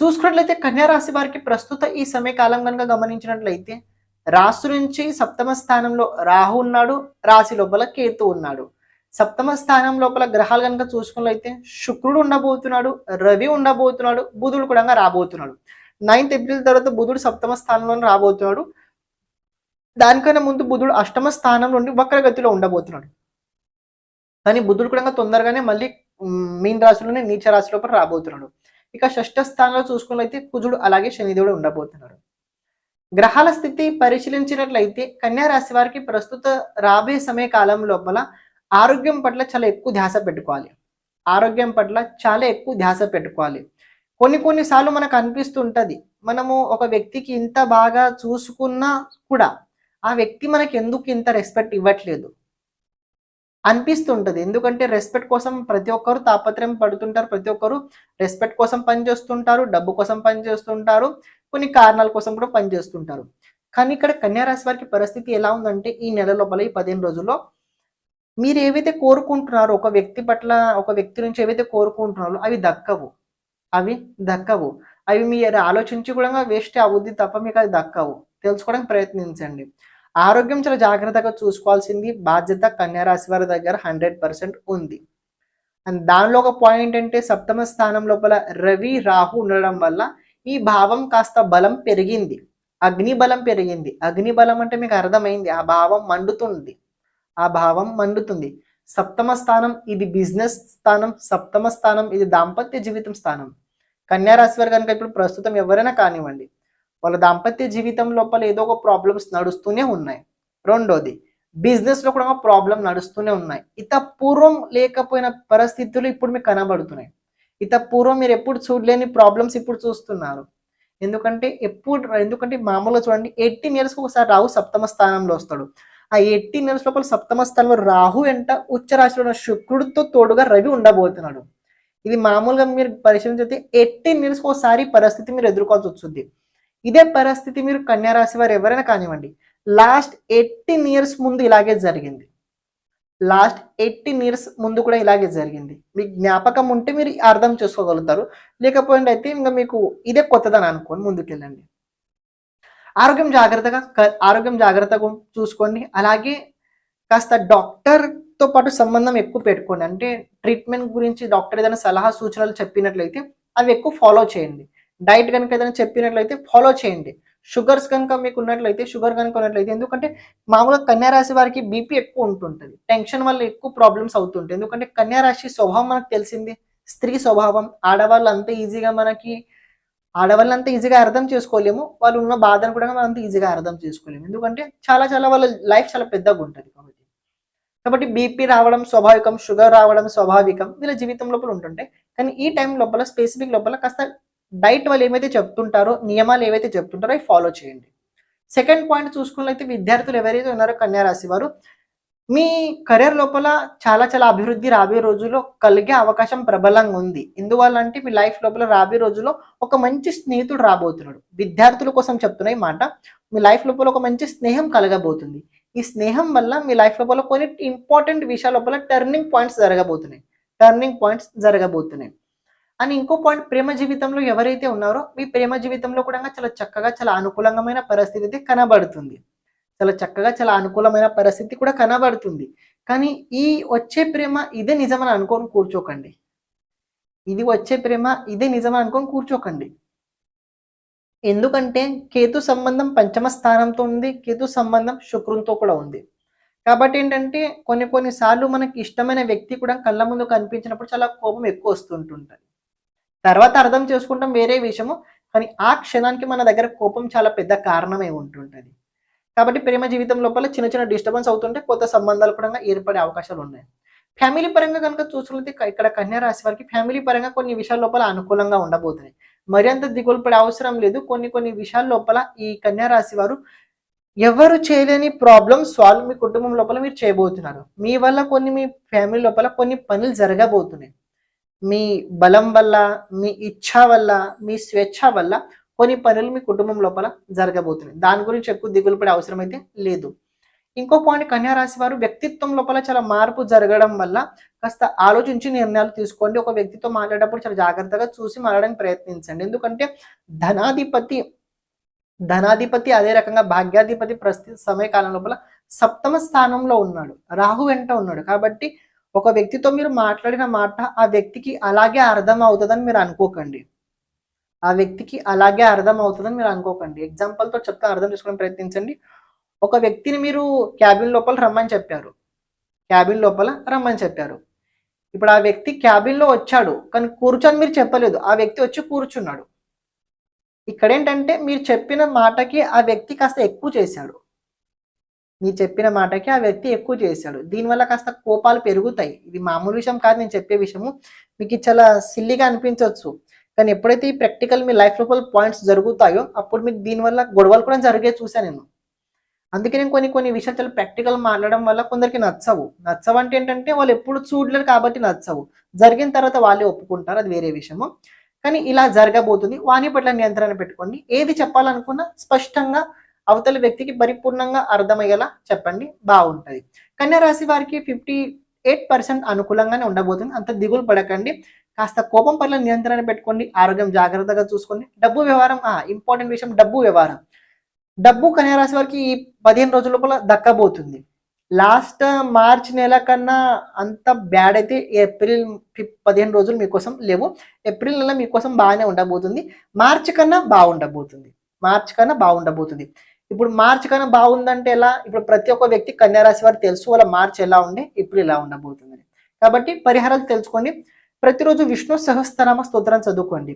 చూసుకున్నట్లయితే కన్యా రాశి వారికి ప్రస్తుత ఈ సమయకాలం కనుక గమనించినట్లయితే రాశి నుంచి సప్తమ స్థానంలో రాహు ఉన్నాడు రాశి లోపల కేతు ఉన్నాడు. సప్తమ స్థానం లోపల గ్రహాలు కనుక చూసుకున్నట్లయితే శుక్రుడు ఉండబోతున్నాడు రవి ఉండబోతున్నాడు బుధుడు కూడా రాబోతున్నాడు. నైన్త్ ఏప్రిల్ తర్వాత బుధుడు సప్తమ స్థానంలో రాబోతున్నాడు. దానికన్నా ముందు బుధుడు అష్టమ స్థానం నుండి వక్రగతిలో ఉండబోతున్నాడు. కానీ బుధుడు కూడా తొందరగానే మళ్ళీ మీన రాశిలోనే నీచ రాశి లోపల రాబోతున్నాడు. ఇక షష్ఠ స్థానంలో చూసుకున్నట్లయితే కుజుడు అలాగే శనిదేవుడు ఉండబోతున్నాడు గ్రహాల స్థితి పరిశీలించినట్లయితే కన్యా రాశి వారికి ప్రస్తుత రాబోయే సమయ కాలం లోపల ఆరోగ్యం పట్ల చాలా ఎక్కువ ధ్యాస పెట్టుకోవాలి. ఆరోగ్యం పట్ల చాలా ఎక్కువ ధ్యాస పెట్టుకోవాలి. కొన్ని కొన్నిసార్లు మనకు అనిపిస్తుంటది మనము ఒక వ్యక్తికి ఇంత బాగా చూసుకున్నా కూడా ఆ వ్యక్తి మనకి ఎందుకు ఇంత రెస్పెక్ట్ ఇవ్వట్లేదు? అనిపిస్తుంటుంది. ఎందుకంటే రెస్పెక్ట్ కోసం ప్రతి ఒక్కరు తాపత్రయం పడుతుంటారు. ప్రతి ఒక్కరు రెస్పెక్ట్ కోసం పనిచేస్తుంటారు డబ్బు కోసం పనిచేస్తుంటారు కొన్ని కారణాల కోసం కూడా పనిచేస్తుంటారు కానీ ఇక్కడ కన్యారాశి వారికి పరిస్థితి ఎలా ఉందంటే ఈ నెల లోపల ఈ పదిహేను రోజుల్లో మీరు ఏవైతే కోరుకుంటున్నారో ఒక వ్యక్తి పట్ల ఒక వ్యక్తి నుంచి ఏవైతే కోరుకుంటున్నారో అవి దక్కవు. అవి దక్కవు. అవి మీరు ఆలోచించి కూడా వేస్ట్ అవుద్ది తప్ప మీకు అది దక్కవు. తెలుసుకోవడానికి ప్రయత్నించండి. ఆరోగ్యం చాలా జాగ్రత్తగా చూసుకోవాల్సింది బాధ్యత కన్యారాశి వారి దగ్గర హండ్రెడ్ పర్సెంట్ ఉంది. అండ్ దానిలో ఒక పాయింట్ అంటే సప్తమ స్థానం లోపల రవి రాహు ఉండడం వల్ల ఈ భావం కాస్త బలం పెరిగింది. అగ్ని బలం పెరిగింది. అగ్ని బలం అంటే మీకు అర్థమైంది ఆ భావం మండుతుంది. ఆ భావం మండుతుంది. సప్తమ స్థానం ఇది బిజినెస్ స్థానం సప్తమ స్థానం ఇది దాంపత్య జీవితం స్థానం. కన్యారాశి వారు కనుక ఇప్పుడు ప్రస్తుతం ఎవరైనా కానివ్వండి వాళ్ళ దాంపత్య జీవితం లోపల ఏదో ఒక ప్రాబ్లమ్స్ నడుస్తూనే ఉన్నాయి. రెండోది బిజినెస్లో కూడా ప్రాబ్లం నడుస్తూనే ఉన్నాయి. ఇత పూర్వం లేకపోయిన పరిస్థితులు ఇప్పుడు మీకు కనబడుతున్నాయి. ఇత పూర్వం మీరు ఎప్పుడు చూడలేని ప్రాబ్లమ్స్ ఇప్పుడు చూస్తున్నారు. ఎందుకంటే ఎప్పుడు ఎందుకంటే మామూలుగా చూడండి ఎయిటీన్ ఇయర్స్ ఒకసారి రాహు సప్తమ స్థానంలో వస్తాడు. ఆ ఎయిటీన్ ఇయర్స్ లోపల సప్తమ స్థానంలో రాహు వెంట ఉచ్చరాశిలో ఉన్న శుక్రుడితో తోడుగా రవి ఉండబోతున్నాడు. ఇది మామూలుగా మీరు పరిశీలించితే ఎయిటీన్ ఇయర్స్ ఒకసారి పరిస్థితి మీరు ఎదుర్కోవాల్సి వస్తుంది. ఇదే పరిస్థితి మీరు కన్యారాశి వారు ఎవరైనా కానివ్వండి లాస్ట్ ఎయిటీన్ ఇయర్స్ ముందు ఇలాగే జరిగింది. లాస్ట్ ఎయిటీన్ ఇయర్స్ ముందు కూడా ఇలాగే జరిగింది. మీకు జ్ఞాపకం ఉంటే మీరు అర్థం చేసుకోగలుగుతారు. లేకపోయింది అయితే ఇంకా మీకు ఇదే కొత్తదని అనుకోండి ముందుకెళ్ళండి. ఆరోగ్యం జాగ్రత్తగా ఆరోగ్యం జాగ్రత్తగా చూసుకోండి. అలాగే కాస్త డాక్టర్తో పాటు సంబంధం ఎక్కువ పెట్టుకోండి. అంటే ట్రీట్మెంట్ గురించి డాక్టర్ ఏదైనా సలహా సూచనలు చెప్పినట్లయితే అవి ఎక్కువ ఫాలో చేయండి. డైట్ కనుక ఏదైనా చెప్పినట్లయితే ఫాలో చేయండి. షుగర్స్ కనుక మీకు ఉన్నట్లయితే షుగర్ కనుక ఉన్నట్లయితే ఎందుకంటే మామూలుగా కన్యా రాశి వారికి బీపీ ఎక్కువ ఉంటుంటుంది. టెన్షన్ వల్ల ఎక్కువ ప్రాబ్లమ్స్ అవుతుంటాయి. ఎందుకంటే కన్యా రాశి స్వభావం మనకు తెలిసింది. స్త్రీ స్వభావం. ఆడవాళ్ళు అంత ఈజీగా మనకి ఆడవాళ్ళు అంత ఈజీగా అర్థం చేసుకోలేము. వాళ్ళు ఉన్న బాధను కూడా మనం అంత ఈజీగా అర్థం చేసుకోలేము. ఎందుకంటే చాలా చాలా వాళ్ళ లైఫ్ చాలా పెద్దగా ఉంటుంది కాబట్టి. కాబట్టి బీపీ రావడం స్వాభావికం షుగర్ రావడం స్వాభావికం వీళ్ళ జీవితం లోపల ఉంటుంటాయి. కానీ ఈ టైం లోపల స్పెసిఫిక్ లోపల కాస్త డైట్ వాళ్ళు ఏమైతే చెప్తుంటారో నియమాలు ఏవైతే చెప్తుంటారో అవి ఫాలో చేయండి. సెకండ్ పాయింట్ చూసుకున్నట్లయితే విద్యార్థులు ఎవరైతే ఉన్నారో కన్యారాశి వారు మీ కెరీర్ లోపల చాలా చాలా అభివృద్ధి రాబోయే రోజుల్లో కలిగే అవకాశం ప్రబలంగా ఉంది. ఎందువల్ల అంటే మీ లైఫ్ లోపల రాబోయే రోజుల్లో ఒక మంచి స్నేహితుడు రాబోతున్నాడు. విద్యార్థుల కోసం చెప్తున్నాయి మాట మీ లైఫ్ లోపల ఒక మంచి స్నేహం కలగబోతుంది. ఈ స్నేహం వల్ల మీ లైఫ్ లోపల కొన్ని ఇంపార్టెంట్ విషయాల లోపల టర్నింగ్ పాయింట్స్ జరగబోతున్నాయి. టర్నింగ్ పాయింట్స్ జరగబోతున్నాయి. అని ఇంకో పాయింట్ ప్రేమ జీవితంలో ఎవరైతే ఉన్నారో మీ ప్రేమ జీవితంలో కూడా చాలా చక్కగా చాలా అనుకూలమైన పరిస్థితి అయితే కనబడుతుంది. చాలా చక్కగా చాలా అనుకూలమైన పరిస్థితి కూడా కనబడుతుంది. కానీ ఈ వచ్చే ప్రేమ ఇదే నిజమని అనుకోని కూర్చోకండి. ఇది వచ్చే ప్రేమ ఇదే నిజమని అనుకొని కూర్చోకండి. ఎందుకంటే కేతు సంబంధం పంచమ స్థానంతో ఉంది కేతు సంబంధం శుక్రునితో కూడా ఉంది. కాబట్టి ఏంటంటే కొన్ని కొన్నిసార్లు మనకి ఇష్టమైన వ్యక్తి కూడా కళ్ళ ముందు కనిపించినప్పుడు చాలా కోపం ఎక్కువ వస్తుంటుంటుంది. తర్వాత అర్థం చేసుకుంటాం వేరే విషయము. కానీ ఆ క్షణానికి మన దగ్గర కోపం చాలా పెద్ద కారణమై ఉంటుంటుంది. కాబట్టి ప్రేమ జీవితం లోపల చిన్న చిన్న డిస్టర్బెన్స్ అవుతుంటే కొత్త సంబంధాలు కూడా ఏర్పడే అవకాశాలు ఉన్నాయి. ఫ్యామిలీ పరంగా కనుక చూసుకుంటే ఇక్కడ కన్యా రాశి వారికి ఫ్యామిలీ పరంగా కొన్ని విషయాల లోపల అనుకూలంగా ఉండబోతున్నాయి. మరింత దిగులు పడే అవసరం లేదు. కొన్ని కొన్ని విషయాల లోపల ఈ కన్యా రాశి వారు ఎవరు చేయలేని ప్రాబ్లమ్ సాల్వ్ మీ కుటుంబం లోపల మీరు చేయబోతున్నారు. మీ వల్ల కొన్ని మీ ఫ్యామిలీ లోపల కొన్ని పనులు జరగబోతున్నాయి. మీ బలం వల్ల మీ ఇచ్ఛ వల్ల మీ స్వేచ్ఛ వల్ల కొన్ని పనులు మీ కుటుంబం లోపల జరగబోతున్నాయి. దాని గురించి ఎక్కువ దిగులు పడే అవసరం అయితే లేదు. ఇంకో పాయింట్ కన్యా రాశి వారు వ్యక్తిత్వం లోపల చాలా మార్పు జరగడం వల్ల కాస్త ఆలోచించి నిర్ణయాలు తీసుకోండి. ఒక వ్యక్తితో మాట్లాడేటప్పుడు చాలా జాగ్రత్తగా చూసి మాట్లాడడానికి ప్రయత్నించండి. ఎందుకంటే ధనాధిపతి ధనాధిపతి అదే రకంగా భాగ్యాధిపతి ప్రస్తుత సమయకాలం లోపల సప్తమ స్థానంలో ఉన్నాడు. రాహు వెంట ఉన్నాడు. కాబట్టి ఒక వ్యక్తితో మీరు మాట్లాడిన మాట ఆ వ్యక్తికి అలాగే అర్థం అవుతుందని మీరు అనుకోకండి. ఆ వ్యక్తికి అలాగే అర్థం అవుతుందని మీరు అనుకోకండి. ఎగ్జాంపుల్తో చెప్తే అర్థం చేసుకోవడం ప్రయత్నించండి. ఒక వ్యక్తిని మీరు క్యాబిన్ లోపల రమ్మని చెప్పారు. క్యాబిన్ లోపల రమ్మని చెప్పారు. ఇప్పుడు ఆ వ్యక్తి క్యాబిన్లో వచ్చాడు కానీ కూర్చొని మీరు చెప్పలేదు. ఆ వ్యక్తి వచ్చి కూర్చున్నాడు. ఇక్కడ ఏంటంటే మీరు చెప్పిన మాటకి ఆ వ్యక్తి కాస్త ఎక్కువ చేశాడు. మీరు చెప్పిన మాటకి ఆ వ్యక్తి ఎక్కువ చేశాడు. దీనివల్ల కాస్త కోపాలు పెరుగుతాయి. ఇది మామూలు విషయం కాదు నేను చెప్పే విషయము. మీకు చాలా సిల్లిగా అనిపించవచ్చు. కానీ ఎప్పుడైతే ఈ ప్రాక్టికల్ మీ లైఫ్ లోపల పాయింట్స్ జరుగుతాయో అప్పుడు మీకు దీనివల్ల గొడవలు కూడా జరిగే చూసాను నేను. అందుకే నేను కొన్ని కొన్ని విషయాలు చాలా ప్రాక్టికల్ మాట్లాడడం వల్ల కొందరికి నచ్చవు. నచ్చవు అంటే ఏంటంటే వాళ్ళు ఎప్పుడు చూడలేరు కాబట్టి నచ్చవు. జరిగిన తర్వాత వాళ్ళే ఒప్పుకుంటారు అది వేరే విషయము. కానీ ఇలా జరగబోతుంది. వాణి పట్ల నియంత్రణ పెట్టుకోండి. ఏది చెప్పాలనుకున్నా స్పష్టంగా అవతల వ్యక్తికి పరిపూర్ణంగా అర్థమయ్యేలా చెప్పండి. బాగుంటుంది. కన్యా రాశి వారికి ఫిఫ్టీ ఎయిట్ పర్సెంట్ అనుకూలంగానే ఉండబోతుంది. అంత దిగులు పడకండి. కాస్త కోపం పట్ల నియంత్రణ పెట్టుకోండి. ఆరోగ్యం జాగ్రత్తగా చూసుకోండి. డబ్బు వ్యవహారం ఇంపార్టెంట్ విషయం డబ్బు వ్యవహారం. డబ్బు కన్యా రాశి వారికి ఈ పదిహేను రోజుల లోపల దక్కబోతుంది. లాస్ట్ మార్చ్ నెల కన్నా అంత బ్యాడ్ అయితే ఏప్రిల్ పదిహేను రోజులు మీకోసం లేవు. ఏప్రిల్ నెల మీకోసం బాగానే ఉండబోతుంది. మార్చ్ కన్నా బాగుండబోతుంది. మార్చ్ కన్నా బాగుండబోతుంది. ఇప్పుడు మార్చ్ కన్నా బాగుందంటే ఎలా? ఇప్పుడు ప్రతి ఒక్క వ్యక్తి కన్యారాశి వారు తెలుసు వాళ్ళ మార్చ్ ఎలా ఉండే ఇప్పుడు ఇలా ఉండబోతుంది. కాబట్టి పరిహారాలు తెలుసుకోండి ప్రతిరోజు విష్ణు సహస్రనామ స్తోత్రం చదువుకోండి.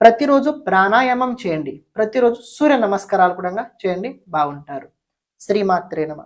ప్రతిరోజు ప్రాణాయామం చేయండి. ప్రతిరోజు సూర్య నమస్కారాలు కూడా చేయండి. బాగుంటారు. శ్రీమాత్రే నమ.